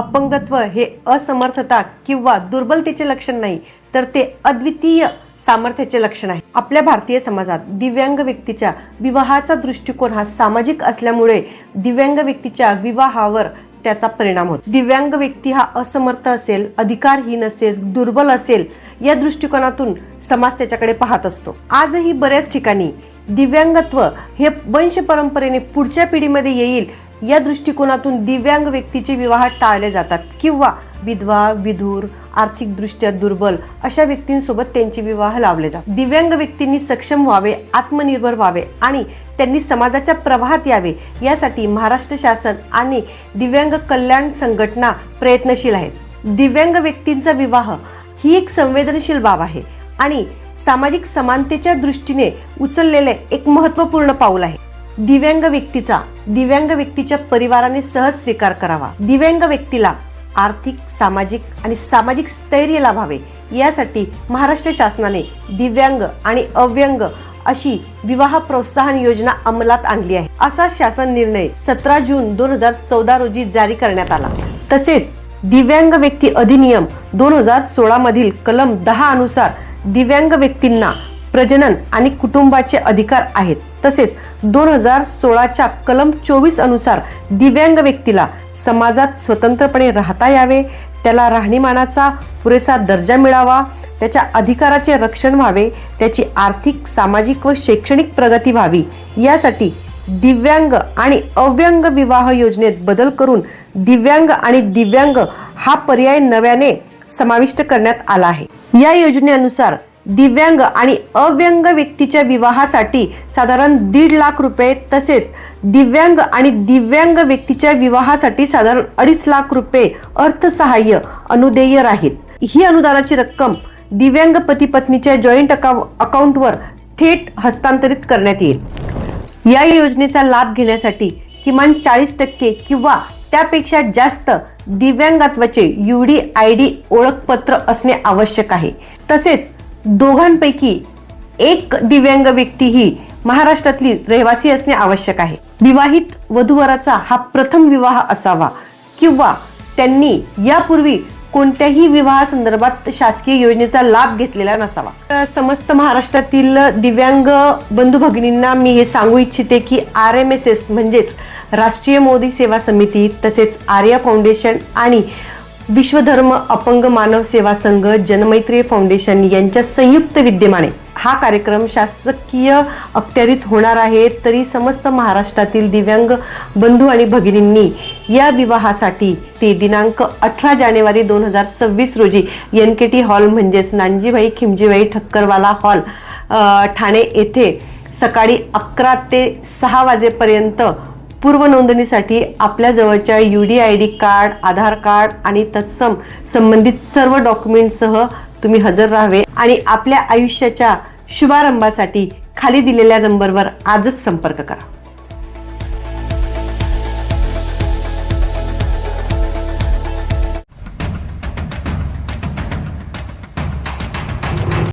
अपंगत्व हे असमर्थता किंवा दुर्बलतेचे लक्षण नाही तर ते अद्वितीय सामर्थ्याचे लक्षण आहे. आपल्या भारतीय समाजात दिव्यांग व्यक्तीच्या विवाहाचा दृष्टिकोन हा सामाजिक असल्यामुळे दिव्यांग व्यक्तीच्या विवाहावर त्याचा परिणाम होतो. दिव्यांग व्यक्ती हा असमर्थ असेल अधिकारहीन असेल दुर्बल असेल या दृष्टिकोनातून समाज त्याच्याकडे पाहत असतो. आजही बऱ्याच ठिकाणी दिव्यांगत्व हे वंश परंपरेने पुढच्या पिढीमध्ये येईल या दृष्टिकोनातून दिव्यांग व्यक्तीचे विवाह टाळले जातात. किंवा विधवा विधूर आर्थिकदृष्ट्या दुर्बल अशा व्यक्तींसोबत त्यांचे विवाह लावले जातात. दिव्यांग व्यक्तींनी सक्षम व्हावे आत्मनिर्भर व्हावे आणि त्यांनी समाजाच्या प्रवाहात यावे यासाठी महाराष्ट्र शासन आणि दिव्यांग कल्याण संघटना प्रयत्नशील आहेत. दिव्यांग व्यक्तींचा विवाह ही एक संवेदनशील बाब आहे आणि सामाजिक समानतेच्या दृष्टीने उचललेले एक महत्त्वपूर्ण पाऊल आहे. दिव्यांग व्यक्तीचा दिव्यांग व्यक्तीच्या परिवाराने सहज स्वीकार करावा. दिव्यांग व्यक्तीला आर्थिक सामाजिक आणि सामाजिक स्थैर्य लाभावे. यासाठी महाराष्ट्र शासनाने दिव्यांग आणि अव्यंग अशी विवाह प्रोत्साहन योजना अंमलात आणली आहे. असा शासन निर्णय सतरा जून दोन हजार चौदा रोजी जारी करण्यात आला. तसेच दिव्यांग व्यक्ती अधिनियम दोन हजार सोळा मधील कलम दहा अनुसार दिव्यांग व्यक्तींना प्रजनन आणि कुटुंबाचे अधिकार आहेत. तसेच दोन हजार सोळाच्या कलम चोवीस अनुसार दिव्यांग व्यक्तीला समाजात स्वतंत्रपणे राहता यावे त्याला राहणीमानाचा पुरेसा दर्जा मिळावा त्याच्या अधिकाराचे रक्षण व्हावे त्याची आर्थिक सामाजिक व शैक्षणिक प्रगती व्हावी यासाठी दिव्यांग आणि अव्यंग विवाह योजनेत बदल करून दिव्यांग आणि दिव्यांग हा पर्याय नव्याने समाविष्ट करण्यात आला आहे. या योजनेनुसार दिव्यांग आणि अव्यंग व्यक्तीच्या विवाहासाठी साधारण दीड लाख रुपये तसेच दिव्यांग आणि दिव्यांग व्यक्तीच्या विवाहासाठी साधारण अडीच लाख रुपये अर्थसहाय्य अनुदेय राहील. ही अनुदानाची रक्कम दिव्यांग पती पत्नीच्या जॉईंट अकाउ अकाउंटवर थेट हस्तांतरित करण्यात येईल. या योजनेचा लाभ घेण्यासाठी किमान चाळीस टक्के किंवा त्यापेक्षा जास्त दिव्यांगत्वाचे यू डी आय डी ओळखपत्र असणे आवश्यक आहे. तसेच दोघांपैकी एक दिव्यांग व्यक्ती ही महाराष्ट्रातली रहिवासी असणे आवश्यक आहे. विवाहित वधूवराचा हा प्रथम विवाह असावा किंवा त्यांनी यापूर्वी कोणत्याही विवाहासंदर्भात शासकीय योजनेचा लाभ घेतलेला नसावा. तर समस्त महाराष्ट्रातील दिव्यांग बंधू भगिनींना मी हे सांगू इच्छिते की आर एम एस एस म्हणजेच राष्ट्रीय मोदी सेवा समिती तसेच आर्या फाउंडेशन आणि विश्वधर्म अपंग मानव सेवा संघ जनमैत्री फाउंडेशन यांच्या संयुक्त विद्यमाने हा कार्यक्रम शासकीय अखत्यारीत होणार आहे. तरी समस्त महाराष्ट्रातील दिव्यांग बंधू आणि भगिनींनी या विवाहासाठी ते दिनांक अठरा जानेवारी दोन हजार सव्वीस रोजी एन के टी हॉल म्हणजेच नानजीबाई खिमजीबाई ठक्करवाला हॉल ठाणे येथे सकाळी अकरा ते सहा वाजेपर्यंत पूर्व नोंदणीसाठी आपल्या जवळच्या U D I D card Aadhaar card आणि तत्सम संबंधित सर्व डॉक्युमेंटसह तुम्ही हजर राहावे आणि आपल्या आयुष्याच्या शुभारंभासाठी खाली दिलेल्या नंबरवर आजच संपर्क करा.